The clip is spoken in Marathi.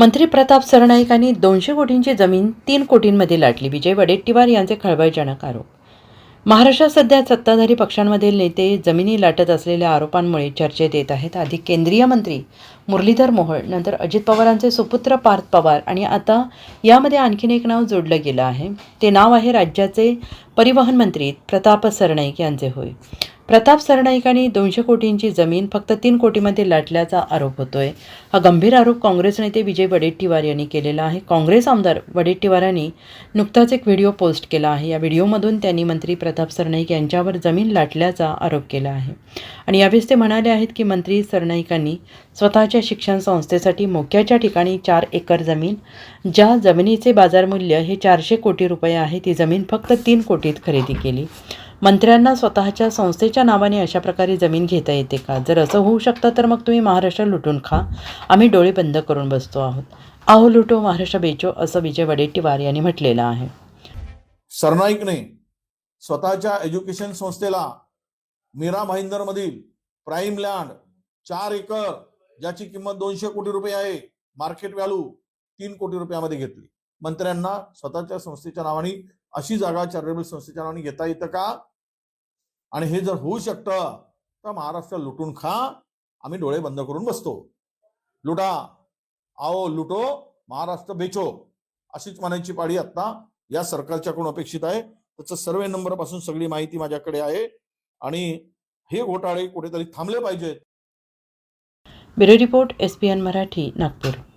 मंत्री प्रताप सरनाईकांनी दोनशे कोटींची जमीन तीन कोटींमध्ये लाटली. विजय वडेट्टीवार यांचे खळबळजनक आरोप. महाराष्ट्रात सध्या सत्ताधारी पक्षांमधील नेते जमिनी लाटत असलेल्या आरोपांमुळे चर्चेत येत आहेत. आधी केंद्रीय मंत्री मुरलीधर मोहोळ नंतर अजित पवारांचे सुपुत्र पार्थ पवार आणि आता यामध्ये आणखीन एक नाव जोडलं गेलं आहे. ते नाव आहे राज्याचे परिवहन मंत्री प्रताप सरनाईक यांचे होय. प्रताप सरनाईकांनी दोनशे कोटींची जमीन फक्त तीन कोटीमध्ये लाटल्याचा आरोप होतोय. हा गंभीर आरोप काँग्रेस नेते विजय वडेट्टीवार यांनी केलेला आहे. काँग्रेस आमदार वडेट्टीवार यांनी नुकताच एक व्हिडिओ पोस्ट केला आहे. या व्हिडिओमधून त्यांनी मंत्री प्रताप सरनाईक यांच्यावर जमीन लाटल्याचा आरोप केला आहे. आणि यावेळेस ते म्हणाले आहेत की मंत्री सरनाईकांनी स्वतःच्या शिक्षण संस्थेसाठी मोक्याच्या ठिकाणी चार एकर जमीन ज्या जमिनीचे बाजारमूल्य हे चारशे कोटी रुपये आहे ती जमीन फक्त तीन कोटीत खरेदी केली. मंत्र्यांना स्वतःच्या संस्थेच्या नावाने अशा प्रकारे जमीन घेता येते का? जर असं होऊ शकतं तर मग तुम्ही महाराष्ट्र लुटून खा. आम्ही डोळे बंद करून बसतो आहोत. आहो लुटो महाराष्ट्र बेचो असं विजय वडेट्टीवार यांनी म्हटलेलं आहे. सरनाईकने स्वतःच्या एज्युकेशन संस्थेला मीरा मधील प्राईम लँड चार एकर ज्याची किंमत दोनशे कोटी रुपये आहे मार्केट व्हॅल्यू तीन कोटी रुपयामध्ये घेतली. मंत्र्यांना स्वतःच्या संस्थेच्या नावाने अशी जागा चॅरिटेबल संस्थेच्या नावाने घेता येतं का? आणि हे जर होऊ शकतं तर महाराष्ट्र लुटून खा आम्ही डोळे बंद करून बसतो. लुटा. आओ लुटो महाराष्ट्र बेचो. अशीच म्हणायची पाळी आता या सरकारच्याकडून अपेक्षित आहे. त्याचं सर्वे नंबरपासून सगळी माहिती माझ्याकडे आहे. आणि हे घोटाळे कुठेतरी थांबले पाहिजेत. Bureau report S P N Marathi Nagpur.